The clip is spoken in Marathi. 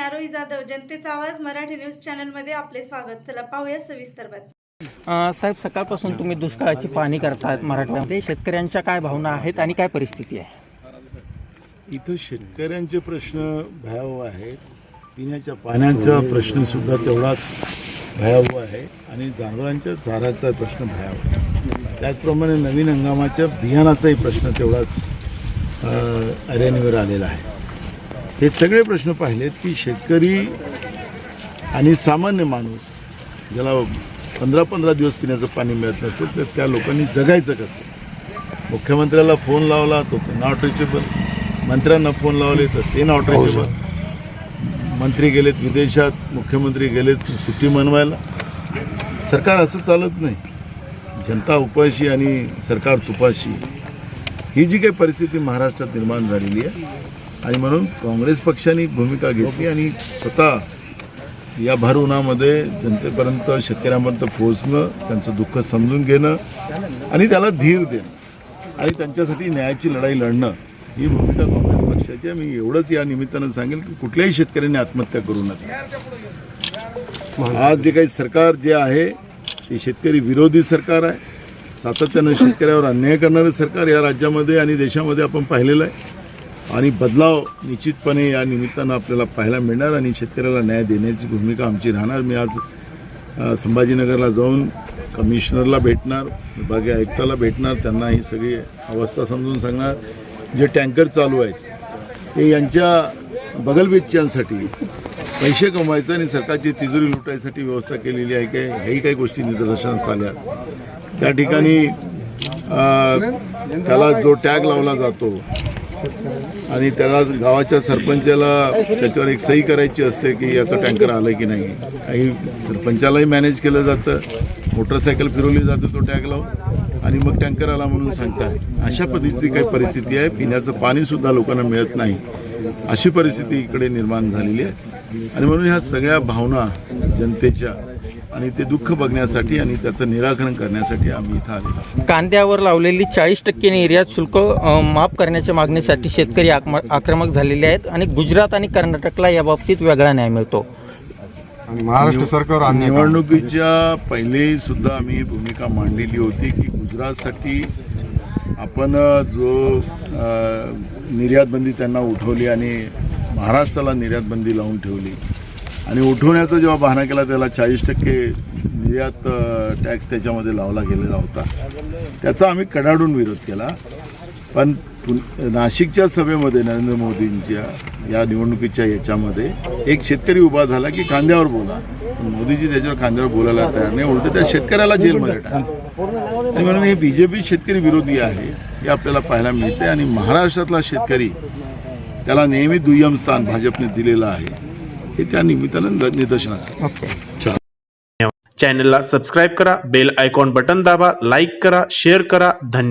आरोही जाधव जनतेचा आवाज मराठी न्यूज चॅनलमध्ये आपले स्वागत. चला पाहूया सविस्तर बातमी. साहेब सकाळपासून तुम्ही दुष्काळाची पाहणी करतायत मराठवाड्यामध्ये शेतकऱ्यांच्या काय भावना आहेत आणि काय परिस्थिती आहे? इथं शेतकऱ्यांचे प्रश्न भयावह आहेत. पिण्याच्या पाण्याचा प्रश्न सुद्धा तेवढाच भयावह आहे आणि जनावरांच्या चाराचा प्रश्न भयावह आहे. त्याचप्रमाणे नवीन हंगामाच्या बियाणाचाही प्रश्न तेवढाच अ, ऐरणीवर आलेला आहे. हे सगळे प्रश्न पाहिलेत की शेतकरी आणि सामान्य माणूस ज्याला पंधरा पंधरा दिवस पिण्याचं पाणी मिळत नसेल तर त्या लोकांनी जगायचं कसं? मुख्यमंत्र्याला फोन लावला तो नॉट रिचेबल मंत्र्यांना फोन लावले तर ते नॉट रिचेबल मंत्री गेलेत विदेशात मुख्यमंत्री गेलेत सुट्टी मनवायला. सरकार असं चालत नाही. जनता उपाशी आणि सरकार तुपाशी. ही जी काही परिस्थिती महाराष्ट्रात निर्माण झालेली आहे आणि म्हणून काँग्रेस पक्षाने भूमिका घेतली आणि स्वतः या भर उन्हामध्ये जनतेपर्यंत शेतकऱ्यांपर्यंत पोहोचणं त्यांचं दुःख समजून घेणं आणि त्याला धीर देणं आणि त्यांच्यासाठी न्यायाची लढाई लढणं ही भूमिका काँग्रेस पक्षाची आहे. मी एवढंच या निमित्तानं सांगेल की कुठल्याही शेतकऱ्यांनी आत्महत्या करू नका. आज जे काही सरकार जे आहे ते शेतकरी विरोधी सरकार आहे. सातत्यानं शेतकऱ्यावर अन्याय करणारं सरकार या राज्यामध्ये आणि देशामध्ये आपण पाहिलेलं आहे. आणि बदलाव निश्चितपणे या निमित्तानं आपल्याला पाहायला मिळणार आणि शेतकऱ्याला न्याय देण्याची भूमिका आमची राहणार. मी आज संभाजीनगरला जाऊन कमिशनरला भेटणार विभागीय आयुक्ताला भेटणार त्यांना ही सगळी अवस्था समजून सांगणार. जे टँकर चालू आहेत ते यांच्या बगलवेच्यांसाठी पैसे कमवायचं आणि सरकारची तिजोरी लुटायसाठी व्यवस्था केलेली आहे काय ह्याही काही गोष्टी निदर्शनास आल्या. त्या ठिकाणी त्याला जो टॅग लावला जातो आणि त्याला गावाच्या सरपंचाला त्याच्यावर एक सही करायची असते की याचं टँकर आलं की नाही. काही सरपंचालाही मॅनेज केलं जातं. मोटरसायकल फिरवली जाते तो टॅग लावून. आणि मग टँकर आला म्हणून सांगतात. अशा पद्धतीची काही परिस्थिती आहे. पिण्याचं पाणीसुद्धा लोकांना मिळत नाही. अशी परिस्थिती इकडे निर्माण झालेली आहे. आणि म्हणून ह्या सगळ्या भावना जनतेच्या आणि ते दुःख बघण्यासाठी आणि त्याचं निराकरण करण्यासाठी आम्ही इथं आहोत. कांद्यावर लावलेली चाळीस टक्के निर्यात शुल्क माफ करण्याच्या मागणीसाठी शेतकरी आक्रमक झालेले आहेत आणि गुजरात आणि कर्नाटकला याबाबतीत वेगळा न्याय मिळतो आणि महाराष्ट्र सरकार. निवडणुकीच्या पहिले सुद्धा आम्ही भूमिका मांडलेली होती की गुजरातसाठी आपण जो अ, निर्यातबंदी त्यांना उठवली आणि महाराष्ट्राला निर्यातबंदी लावून ठेवली आणि उठवण्याचा जेव्हा बहाणा केला त्याला चाळीस टक्के निर्यात टॅक्स त्याच्यामध्ये लावला गेलेला होता. त्याचा आम्ही कडाडून विरोध केला. पण नाशिकच्या सभेमध्ये नरेंद्र मोदींच्या या निवडणुकीच्या याच्यामध्ये एक शेतकरी उभा झाला की कांद्यावर बोला. मोदीजी त्याच्यावर कांद्यावर बोलायला तयार नाही. उलट त्या शेतकऱ्याला जेलमध्ये टाकलं आणि म्हणून हे बी जे पी शेतकरी विरोधी आहे हे आपल्याला पाहायला मिळते आणि महाराष्ट्रातला शेतकरी त्याला नेहमी दुय्यम स्थान भाजपने दिलेलं आहे. हे त्या निमित्तानं न- निदर्शनास आहे. ओके चॅनलला सबस्क्राईब करा बेल आयकॉन बटन दाबा लाईक करा शेअर करा धन्यवाद